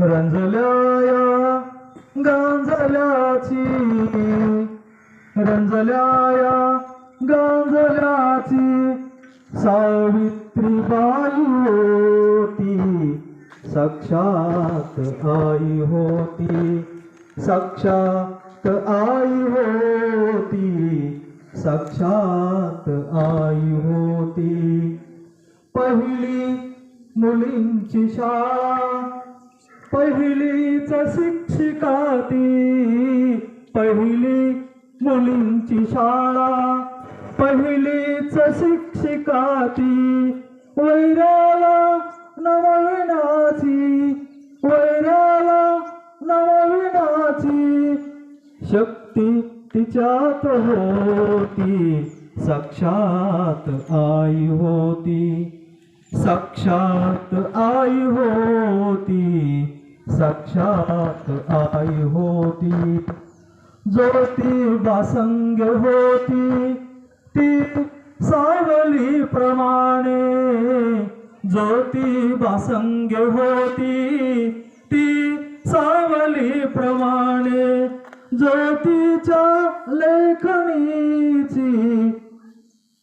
रंजल्या या गांजल्याची रंजल्या या गांजल्याची सावित्रीबाई होती साक्षात आई होती साक्षात आई होती साक्षात आई होती. पहिली मुलींची शाळा पहिलीच शिक्षिका ती पहिली मुलींची शाळा पहिलीच शिक्षिका ती वैराला नवविनाची वैराला नवविनाची शक्ती तिच्यात होती साक्षात आई होती साक्षात आई होती. साक्षात आई होती. ज्योती वासंग होती. ती सावली प्रमाणे ज्योती वासंग होती. ती सावली प्रमाणे ज्योतीच्या लेखणीची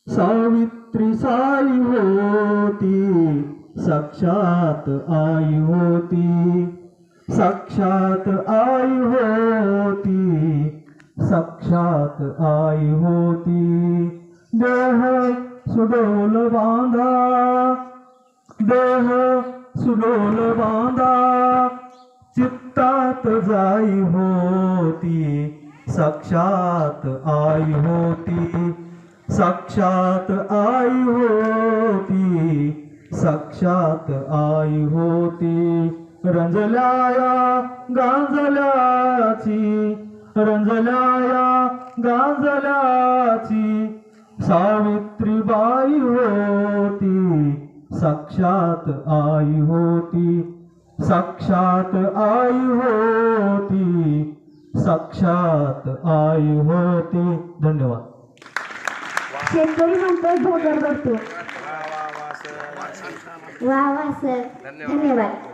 सावित्री साई होती. साक्षात आई होती. साक्षात आई होती साक्षात आई होती. देह सुडोल बांधा देह सुडोल बांधा. चित्तात जाई होती साक्षात आई होती. साक्षात आई होती साक्षात आई होती. रंजल्याया गांजल्याची रंजल्याया गांजल्याची सावित्रीबाई होती साक्षात आई होती साक्षात आई होती साक्षात आई होती. धन्यवाद. शेतकरी म्हणतोय भोगर करतो वा वा वा सर. वा वा सर. धन्यवाद.